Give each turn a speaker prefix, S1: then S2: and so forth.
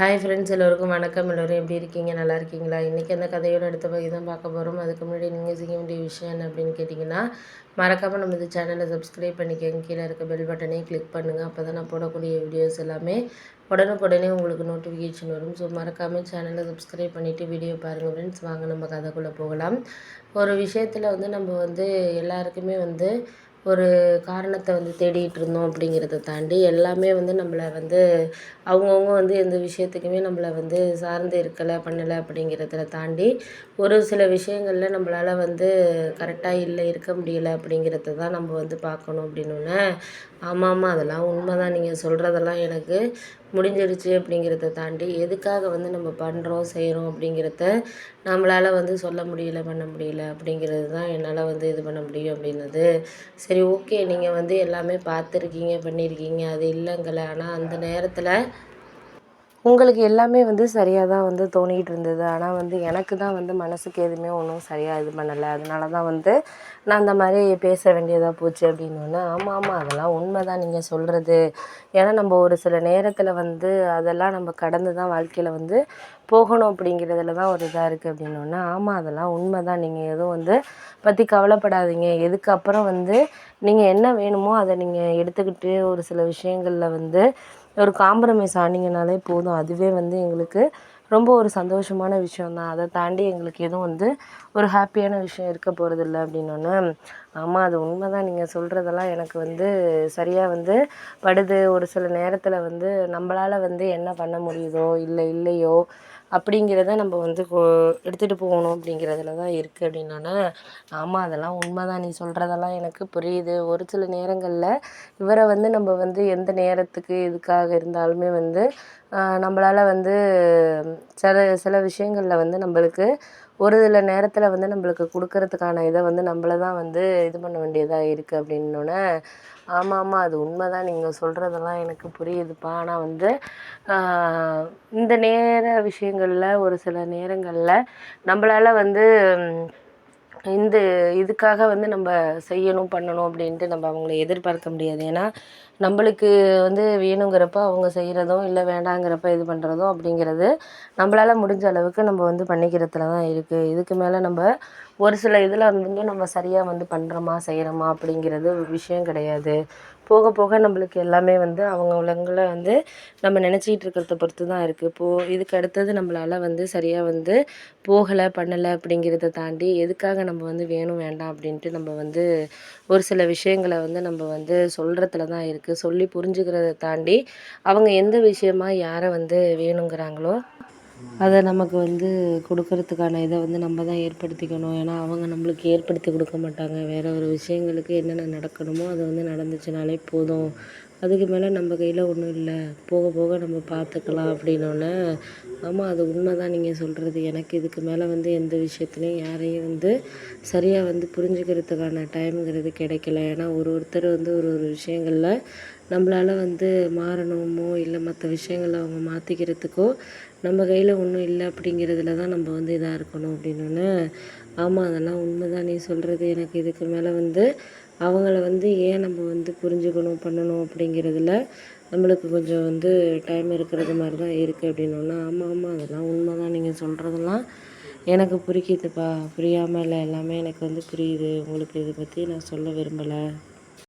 S1: hi friends எல்லோருக்கும் வணக்கம் எல்லோரும் எப்படி இருக்கீங்க நல்லா இருக்கீங்களா இன்றைக்கி அந்த கதையோட எடுத்த பகுதி தான் பார்க்க போகிறோம் அதுக்கு முன்னாடி நீங்கள் செய்ய வேண்டிய விஷயம் என்ன அப்படின்னு கேட்டிங்கன்னா மறக்காமல் நம்ம இந்த சேனலை சப்ஸ்கிரைப் பண்ணிக்கோங்க கீழே இருக்க பெல் பட்டனையும் கிளிக் பண்ணுங்கள் அப்போ தான் நான் போடக்கூடிய வீடியோஸ் எல்லாமே உடனுக்குடனே உங்களுக்கு நோட்டிஃபிகேஷன் வரும் ஸோ மறக்காமல் சேனலை சப்ஸ்கிரைப் பண்ணிவிட்டு வீடியோ பாருங்கள் ஃப்ரெண்ட்ஸ் வாங்க நம்ம கதைக்குள்ளே போகலாம் ஒரு விஷயத்தில் வந்து நம்ம வந்து எல்லாருக்குமே வந்து ஒரு காரணத்தை வந்து தேடிகிட்டு இருந்தோம் அப்படிங்கிறத தாண்டி எல்லாமே வந்து நம்மளை வந்து அவங்கவுங்க வந்து எந்த விஷயத்துக்குமே நம்மளை வந்து சார்ந்து இருக்கலை பண்ணலை அப்படிங்கிறத தாண்டி ஒரு சில விஷயங்களில் நம்மளால் வந்து கரெக்டாக இல்லை இருக்க முடியலை அப்படிங்கிறத தான் நம்ம வந்து பார்க்கணும் அப்படின்னோடனே ஆமாம் ஆமாம் அதெல்லாம் உண்மை தான் நீங்கள் சொல்கிறதெல்லாம் எனக்கு முடிஞ்சிருச்சு அப்படிங்கிறத தாண்டி எதுக்காக வந்து நம்ம பண்ணுறோம் செய்கிறோம் அப்படிங்கிறத நம்மளால் வந்து சொல்ல முடியல பண்ண முடியல அப்படிங்கிறது தான் என்னால் வந்து இது பண்ண முடியும் அப்படின்னது சரி ஓகே நீங்கள் வந்து எல்லாமே பார்த்துருக்கீங்க பண்ணியிருக்கீங்க அது இல்லைங்கல ஆனால் அந்த நேரத்தில் உங்களுக்கு எல்லாமே வந்து சரியாக தான் வந்து தோணிக்கிட்டு இருந்தது ஆனால் வந்து எனக்கு தான் வந்து மனசுக்கு எதுவுமே ஒன்றும் சரியாக இது பண்ணலை அதனால தான் வந்து நான் அந்த மாதிரி பேச வேண்டியதாக போச்சு ஒன்று ஆமாம் ஆமாம் அதெல்லாம் உண்மை தான் நீங்கள் சொல்கிறது ஏன்னா நம்ம ஒரு சில நேரத்தில் வந்து அதெல்லாம் நம்ம கடந்து தான் வாழ்க்கையில் வந்து போகணும் அப்படிங்கிறதுல தான் ஒரு இதாக இருக்குது ஒன்று ஆமாம் அதெல்லாம் உண்மை தான் நீங்கள் எதுவும் வந்து பற்றி கவலைப்படாதீங்க எதுக்கப்புறம் வந்து நீங்கள் என்ன வேணுமோ அதை நீங்கள் எடுத்துக்கிட்டு ஒரு சில விஷயங்களில் வந்து ஒரு காம்ப்ரமைஸ் ஆனீங்கனாலே போதும் அதுவே வந்து எங்களுக்கு ரொம்ப ஒரு சந்தோஷமான விஷயம் தான் அதை தாண்டி எங்களுக்கு எதுவும் வந்து ஒரு ஹாப்பியான விஷயம் இருக்க போகிறதில்ல அப்படின்னோடனே ஆமாம் அது உண்மை தான் நீங்கள் சொல்கிறதெல்லாம் எனக்கு வந்து சரியாக வந்து படுது ஒரு சில நேரத்தில் வந்து நம்மளால் வந்து என்ன பண்ண முடியுதோ இல்லை இல்லையோ அப்படிங்கிறத நம்ம வந்து கோ எடுத்துகிட்டு போகணும் அப்படிங்கிறதுல தான் இருக்குது அப்படின்னோடனே ஆமாம் அதெல்லாம் உண்மை தான் நீ சொல்கிறதெல்லாம் எனக்கு புரியுது ஒரு சில நேரங்களில் இவரை வந்து நம்ம வந்து எந்த நேரத்துக்கு இதுக்காக இருந்தாலுமே வந்து நம்மளால் வந்து சில சில விஷயங்களில் வந்து நம்மளுக்கு ஒரு சில நேரத்தில் வந்து நம்மளுக்கு கொடுக்கறதுக்கான இதை வந்து நம்மள தான் வந்து இது பண்ண வேண்டியதாக இருக்குது அப்படின்னோடனே ஆமாம் ஆமாம் அது உண்மை தான் நீங்கள் சொல்கிறதெல்லாம் எனக்கு புரியுதுப்பா ஆனால் வந்து இந்த நேர விஷயங்களில் ஒரு சில நேரங்களில் நம்மளால் வந்து இந்த இதுக்காக வந்து நம்ம செய்யணும் பண்ணணும் அப்படின்ட்டு நம்ம அவங்கள எதிர்பார்க்க முடியாது ஏன்னா நம்மளுக்கு வந்து வேணுங்கிறப்ப அவங்க செய்கிறதும் இல்லை வேண்டாங்கிறப்ப இது பண்ணுறதோ அப்படிங்கிறது நம்மளால் முடிஞ்ச அளவுக்கு நம்ம வந்து பண்ணிக்கிறதுல தான் இருக்குது இதுக்கு மேலே நம்ம ஒரு சில இதில் வந்து நம்ம சரியாக வந்து பண்ணுறோமா செய்கிறோமா அப்படிங்கிறது விஷயம் கிடையாது போக போக நம்மளுக்கு எல்லாமே வந்து உலகங்களை வந்து நம்ம நினச்சிக்கிட்டு இருக்கிறத பொறுத்து தான் இருக்குது போ இதுக்கு அடுத்தது நம்மளால் வந்து சரியாக வந்து போகலை பண்ணலை அப்படிங்கிறத தாண்டி எதுக்காக நம்ம வந்து வேணும் வேண்டாம் அப்படின்ட்டு நம்ம வந்து ஒரு சில விஷயங்களை வந்து நம்ம வந்து சொல்கிறதுல தான் இருக்குது சொல்லி புரிஞ்சுக்கிறத தாண்டி அவங்க எந்த விஷயமா யாரை வந்து வேணுங்கிறாங்களோ
S2: அதை நமக்கு வந்து கொடுக்கறதுக்கான இதை வந்து நம்ம தான் ஏற்படுத்திக்கணும் ஏன்னா அவங்க நம்மளுக்கு ஏற்படுத்தி கொடுக்க மாட்டாங்க வேறு ஒரு விஷயங்களுக்கு என்னென்ன நடக்கணுமோ அது வந்து நடந்துச்சுனாலே போதும் அதுக்கு மேலே நம்ம கையில் ஒன்றும் இல்லை போக போக நம்ம பார்த்துக்கலாம் அப்படின்னோடனே ஆமாம் அது உண்மை தான் நீங்கள் சொல்கிறது எனக்கு இதுக்கு மேலே வந்து எந்த விஷயத்துலையும் யாரையும் வந்து சரியாக வந்து புரிஞ்சுக்கிறதுக்கான டைம்ங்கிறது கிடைக்கல ஏன்னா ஒரு ஒருத்தர் வந்து ஒரு ஒரு விஷயங்களில் நம்மளால் வந்து மாறணுமோ இல்லை மற்ற விஷயங்களை அவங்க மாற்றிக்கிறதுக்கோ நம்ம கையில் ஒன்றும் இல்லை அப்படிங்கிறதுல தான் நம்ம வந்து இதாக இருக்கணும் அப்படின்னு ஆமாம் அதெல்லாம் உண்மை தான் நீ சொல்கிறது எனக்கு இதுக்கு மேலே வந்து அவங்கள வந்து ஏன் நம்ம வந்து புரிஞ்சுக்கணும் பண்ணணும் அப்படிங்கிறதுல நம்மளுக்கு கொஞ்சம் வந்து டைம் இருக்கிறது மாதிரி தான் இருக்குது அப்படின்னோடனே ஆமாம் ஆமாம் அதெல்லாம் உண்மை தான் நீங்கள் சொல்கிறதெல்லாம் எனக்கு புரிக்குதுப்பா புரியாமல் இல்லை எல்லாமே எனக்கு வந்து புரியுது உங்களுக்கு இதை பற்றி நான் சொல்ல விரும்பலை